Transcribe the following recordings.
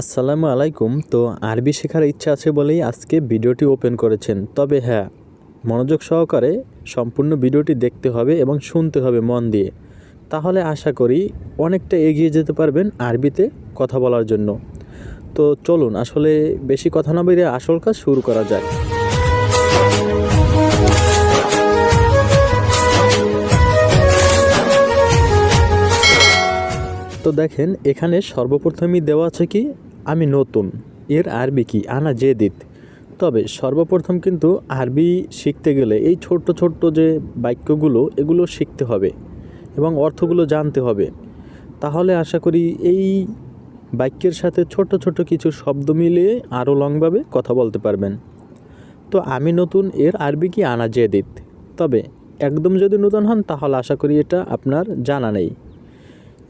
আসসালামু আলাইকুম। তো আরবি শেখার ইচ্ছা আছে বলেই আজকে ভিডিওটি ওপেন করেছেন। তবে হ্যাঁ মনোযোগ সহকারে সম্পূর্ণ ভিডিওটি দেখতে হবে এবং শুনতে হবে মন দিয়ে। তাহলে আশা করি অনেকটা এগিয়ে যেতে পারবেন আরবিতে কথা বলার জন্য। তো চলুন, আসলে বেশি কথা না বেরিয়ে আসল কাজ শুরু করা যায় তো দেখেন, এখানে সর্বপ্রথমই দেওয়া আছে কি? আমি নতুন, এর আরবি কি আনা জেদিত তবে সর্বপ্রথম কিন্তু আরবি শিখতে গেলে এই ছোট্ট ছোট্ট যে বাক্যগুলো, এগুলো শিখতে হবে এবং অর্থগুলো জানতে হবে। তাহলে আশা করি এই বাক্যের সাথে ছোট ছোট কিছু শব্দ মিলিয়ে আরও লংভাবে কথা বলতে পারবেন। তো আমি নতুন, এর আরবি কি আনা জেদিত তবে একদম যদি নতুন হন, তাহলে আশা করি এটা আপনার জানা নেই।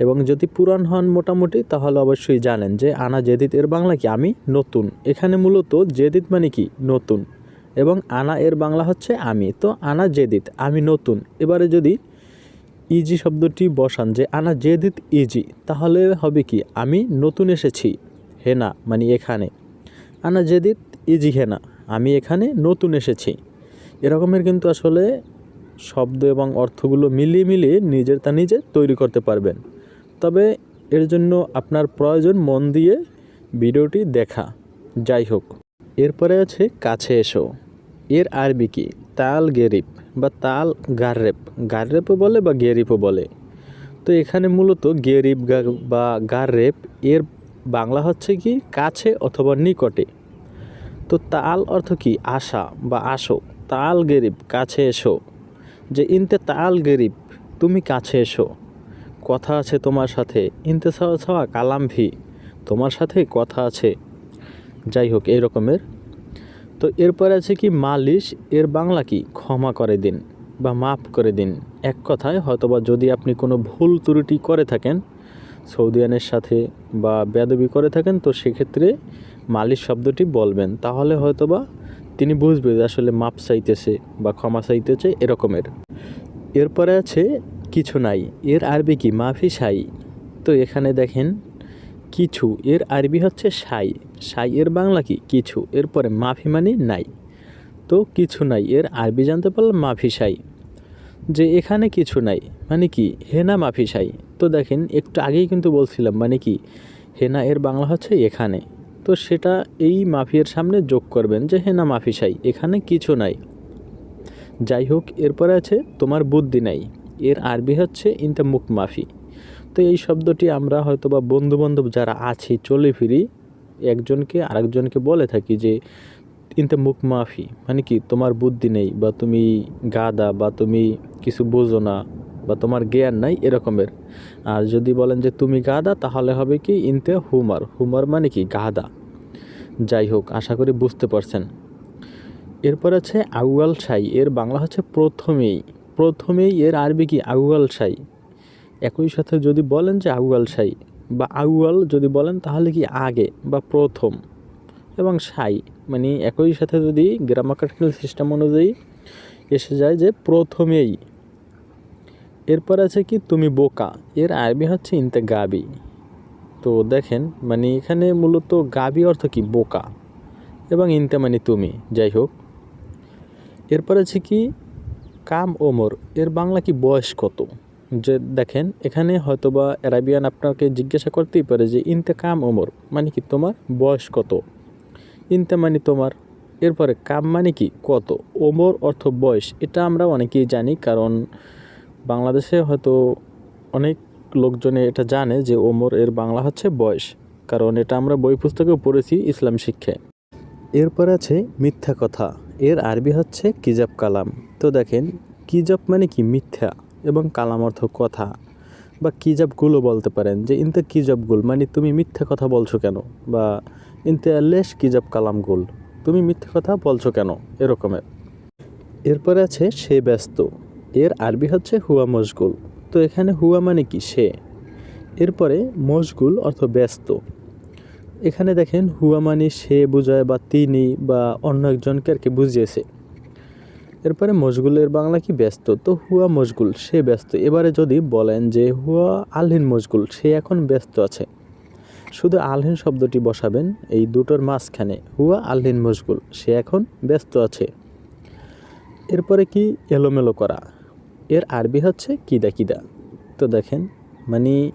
এবং যদি পুরান হন মোটামুটি, তাহলে অবশ্যই জানেন যে আনা জেদিত এর বাংলা কি? আমি নতুন। এখানে মূলত জেদিত মানে কি? নতুন। এবং আনা এর বাংলা হচ্ছে আমি। তো আনা জেদিত, আমি নতুন। এবারে যদি ইজি শব্দটি বসান যে আনা জেদিত ইজি, তাহলে হবে কি? আমি নতুন এসেছি। হেনা মানে এখানে। আনা জেদিত ইজি হেনা, আমি এখানে নতুন এসেছি। এরকমের কিন্তু আসলে শব্দ এবং অর্থগুলো মিলিয়ে মিলিয়ে নিজের তা নিজে তৈরি করতে পারবেন। তবে এর জন্য আপনার প্রয়োজন মন দিয়ে ভিডিওটি দেখা। যাই হোক, এরপরে আছে কাছে এসো। এর আরবি কি? তাল গেরিপ বা তাল গাররেপ গাররেপও বলে বা গেরিপও বলে? তো এখানে মূলত গেরিপ বা গাররেপ এর বাংলা হচ্ছে কি? কাছে অথবা নিকটে। তো তাল অর্থ কি? আশা বা আসো। তাল গেরিব, কাছে এসো। যে ইনতে তাল গেরিব, তুমি কাছে এসো। কথা আছে তোমার সাথে। ইনতে ছাওয়া কালাম ভি, তোমার সাথে কথা আছে। যাই হোক, এই রকমের। তো এরপরে আছে কি, মালিশ, এর বাংলা কি? ক্ষমা করে দিন বা মাফ করে দিন। এক কথায় হয়তোবা যদি আপনি কোনো ভুল ত্রুটি করে থাকেন সৌদিয়ানের সাথে বা বেদবি করে থাকেন, তো সেক্ষেত্রে মালিশ শব্দটি বলবেন। তাহলে হয়তোবা তিনি বুঝবে আসলে মাপ চাইতেছে বা ক্ষমা চাইতেছে এরকমের। এরপরে আছে কিছু নাই, এর আরবি কি মাফি সাই? তো এখানে দেখেন, কিছু, এর আরবি হচ্ছে সাই। সাই এর বাংলা কি? কিছু, এরপরে মাফি মানে নাই। তো কিছু নাই, এর আরবি জানতে পারলাম মাফি সাই। যে এখানে কিছু নাই মানে কি? হেনা মাফি সাই। তো দেখেন, একটু আগেই কিন্তু বলছিলাম মানে কি? হেনা এর বাংলা হচ্ছে এখানে। তো সেটা এই মাফিয়ের সামনে যোগ করবেন যে হেনা মাফি সাই, এখানে কিছু নাই। যাই হোক, এরপরে আছে তোমার বুদ্ধি নাই। এর আরবি হচ্ছে ইনতে মুখ মাফি। তো এই শব্দটি আমরা হয়তো বা বন্ধু বান্ধব যারা আছি, চলে ফিরি, একজনকে আরেকজনকে বলে থাকি যে ইনতে মুখ মাফি। মানে কি? তোমার বুদ্ধি নেই বা তুমি গাদা বা তুমি কিছু বোঝো না বা তোমার জ্ঞান নাই এরকমের। আর যদি বলেন যে তুমি গাদা তাহলে হবে কি? ইনতে হুমার। হুমার মানে কি? গাদা যাই হোক, আশা করি বুঝতে পারছেন। এরপর আছে আউয়াল সাই এর বাংলা হচ্ছে প্রথমেই। প্রথমেই এর আরবি কি আউয়াল সাই একই সাথে যদি বলেন যে আউয়াল সাই বা আগুয়াল যদি বলেন তাহলে কি আগে বা প্রথম? এবং সাই মানে একই সাথে যদি গ্রামাকাটিক্যাল সিস্টেম অনুযায়ী এসে যায় যে প্রথমেই। এরপর আছে কি তুমি বোকা? এর আরবি হচ্ছে ইনতে গাবি তো দেখেন মানে এখানে মূলত গাবি অর্থ কি? বোকা। এবং ইনতে মানে তুমি। যাই হোক। এরপর আছে কি কাম ওমর এর বাংলা কি বয়স কত? যে দেখেন, এখানে হয়তোবা অ্যারাবিয়ান আপনাকে জিজ্ঞাসা করতেই পারে যে, ইনতে কাম ওমর মানে কি তোমার বয়স কত? ইনতে মানে তোমার, এরপরে কাম মানে কি কত? ওমর অর্থ বয়স, এটা আমরা অনেকেই জানি, কারণ বাংলাদেশে হয়তো অনেক লোকজনে এটা জানে যে ওমর এর বাংলা হচ্ছে বয়স, কারণ এটা আমরা বই পুস্তকেও পড়েছি ইসলাম শিক্ষায়। এরপর আছে মিথ্যা কথা। এর আরবি হচ্ছে কিজাব কালাম। তো দেখেন, কিজাব মানে কি? মিথ্যা। এবং কালাম অর্থ কথা। বা কিজাবগুলো বলতে পারেন যে, ইনতে কিজাবগুল। মানে তুমি মিথ্যা কথা বলছো কেন? বা, ইনতে লেশ কিজাব কালামগুল। তুমি মিথ্যা কথা বলছো কেন? এরকমের। এরপরে আছে, সে ব্যস্ত। এর আরবি হচ্ছে, হুয়া মশগুল। তো এখানে হুয়া মানে কি? সে। এরপরে, মশগুল অর্থ ব্যস্ত। এখানে দেখেন হুয়া মানে সে বোঝায় বা তিনি বা অন্য একজনকে আর কি বুঝিয়েছে। এরপরে মশগুলের বাংলা কি ব্যস্ত? তো হুয়া মশগুল, সে ব্যস্ত। এবারে যদি বলেন যে হুয়া আলহিন মশগুল, সে এখন ব্যস্ত আছে। শুধু আলহিন শব্দটি বসাবেন, এই দুটোর মাঝখানে হুয়া আলহিন মশগুল, সে এখন ব্যস্ত আছে। এরপরে কি এলোমেলো করা? এর আরবি হচ্ছে কিদা কিদা তো দেখেন মানে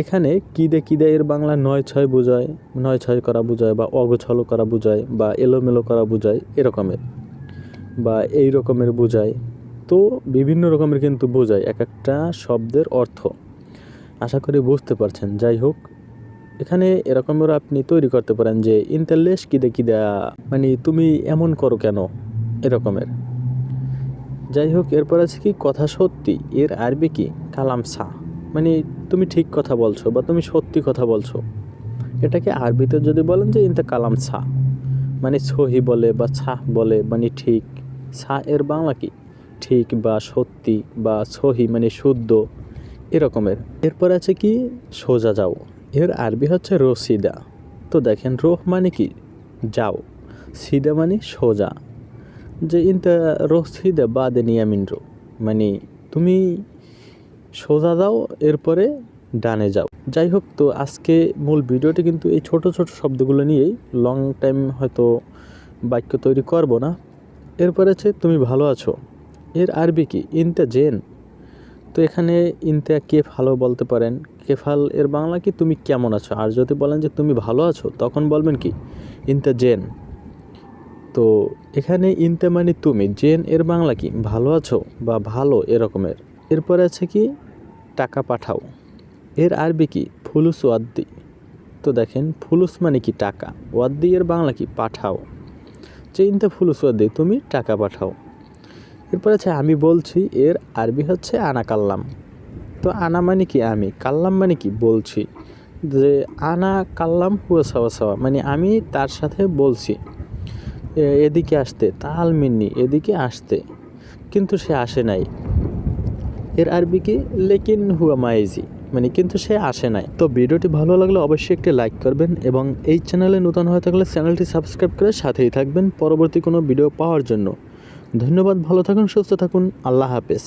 এখানে কিদে কিদে এর বাংলা নয় ছয় বোঝায়, নয় ছয় করা বোঝায় বা অগোছলো করা বোঝায় বা এলোমেলো করা বোঝায় এরকমের বা এই রকমের বোঝায়। তো বিভিন্ন রকমের কিন্তু বোঝায়, এক একটা শব্দের অর্থ। আশা করি বুঝতে পারছেন। যাই হোক, এখানে এরকমেরও আপনি তৈরি করতে পারেন যে ইন্টারলেস কিদে কিদা মানে তুমি এমন করো কেন? এরকমের। যাই হোক, এরপর আছে কি, কথা সত্যি, এর আরবি কি? কালাম সা। মানে তুমি ঠিক কথা বলছো বা তুমি সত্যি কথা বলছো। এটাকে আরবিতে যদি বলেন যে ইনতে কালাম সা মানে সহি বলে বা ছাহ বলে মানে ঠিক। সা এর বাংলা কি? ঠিক বা সত্যি বা সহি মানে শুদ্ধ, এরকমের। এরপর আছে কি? সোজা যাও। এর আরবি হচ্ছে রসিদা। তো দেখেন, রোহ মানে কি? যাও। সিদা মানে সোজা। যে ইনতা রসিদা বাদে নিয়ামিন রো মানে তুমি সোজা যাও, এরপরে ডানে যাও। যাই হোক তো আজকে মূল ভিডিওটি কিন্তু এই ছোট ছোট শব্দগুলো নিয়েই লং টাইম হয়তো বাক্য তৈরি করব না। এরপরে আছে, তুমি ভালো আছো? এর আরবি কি? ইনতে জেন। তো এখানে ইনতে কে ভালো বলতে পারেন? কেফাল এর বাংলা কি, তুমি কেমন আছো? আর যদি বলেন যে, তুমি ভালো আছো? তখন বলবেন কি? ইনতে জেন। তো এখানে ইনতে মানে তুমি। জেন এর বাংলা কি? ভালো আছো বা ভালো এরকমের। এরপরে আছে কি? টাকা পাঠাও। এর আরবি কি? ফুলুস ওয়াদ্দি। তো দেখেন, ফুলুস মানে কি টাকা? ওয়াদ্দি এর বাংলা কি? পাঠাও। যে ইনতে ফুলুস ওয়াদ্দি, তুমি টাকা পাঠাও। এরপর আছে, আমি বলছি, এর আরবি হচ্ছে আনা কাল্লাম। তো আনা মানে কি আমি? কাল্লাম মানে কি? বলছি। যে আনা কাল্লাম হুয়া সাওয়া সাওয়া মানে আমি তার সাথে বলছি। এদিকে আসতে, তাল মিন্নি, এদিকে আসতে। কিন্তু সে আসে নাই। এর আরবি কি লেকিন হুয়া মাইজি মানে কিন্তু সে আসে নাই। তো ভিডিওটি ভালো লাগলে অবশ্যই একটি লাইক করবেন এবং এই চ্যানেলে নতুন হয়ে থাকলে চ্যানেলটি সাবস্ক্রাইব করে সাথেই থাকবেন পরবর্তী কোনো ভিডিও পাওয়ার জন্য। ধন্যবাদ, ভালো থাকুন, সুস্থ থাকুন, আল্লাহ হাফেজ।